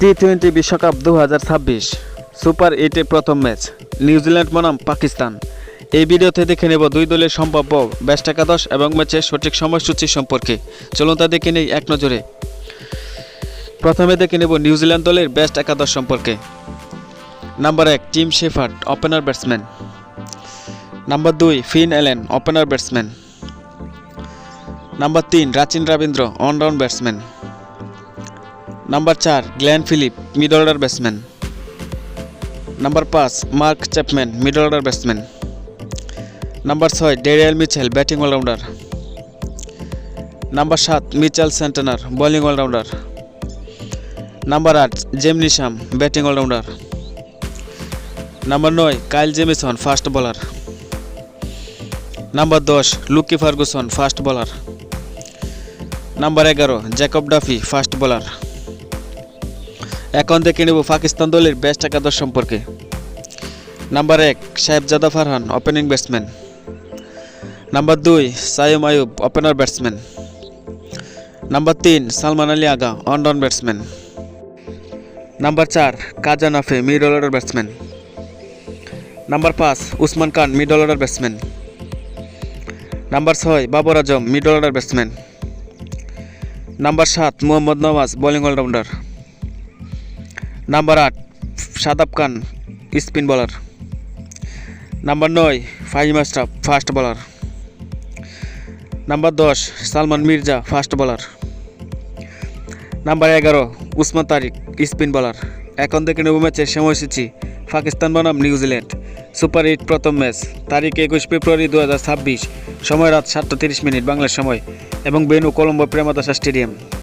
T twenty বিশ্বকাপ দু হাজার ছাব্বিশ সুপার এইটের প্রথম ম্যাচ, নিউজিল্যান্ড বনাম পাকিস্তান। এই ভিডিওতে দেখে নেব দুই দলের সম্ভাব্য বেস্ট একাদশ এবং ম্যাচের সঠিক সময়সূচি সম্পর্কে। চলুন তা দেখে নেই এক নজরে। প্রথমে দেখে নেব নিউজিল্যান্ড দলের বেস্ট একাদশ সম্পর্কে। নাম্বার এক, Tim Shepherd, opener batsman. Number দুই, Finn Allen, opener batsman. Number তিন, Rachin Ravindra all round batsman. Number চার Glenn Philip middle order batsman number পাঁচ Mark Chapman middle order batsman number ছয় Daryl Mitchell batting allrounder number সাত Mitchell Santner bowling allrounder number আট Jim Neesham batting allrounder number নয় Kyle Jamieson fast bowler number দশ Lockie Ferguson fast bowler number এগারো Jacob Duffy fast bowler এখন দেখে নেব পাকিস্তান দলের বেস্ট একাদশ সম্পর্কে। নাম্বার এক, Sahibzada Farhan opening batsman number দুই Saim Ayub opener batsman number তিন, Salman Ali Agha one down batsman number চার, Khawaja Nafay middle order batsman number পাঁচ, Usman Khan middle order batsman number ছয়, Babar Azam middle order batsman number সাত, Mohammad Nawaz bowling allrounder number আট Shadab Khan spin bowler number নয় Faheem Ashraf fast bowler number দশ Salman Mirza fast bowler number এগারো উসমান তারিক spin bowler এখন থেকে নব ম্যাচের সময়সূচি পাকিস্তান বনাম নিউজিল্যান্ড সুপার এইট প্রথম ম্যাচ, তারিখ একুশ ফেব্রুয়ারি দু হাজার ছাব্বিশ, সময় রাত সাতটা তিরিশ মিনিট বাংলার সময়, এবং বেনু কলম্বো প্রেমাদাসা স্টেডিয়াম।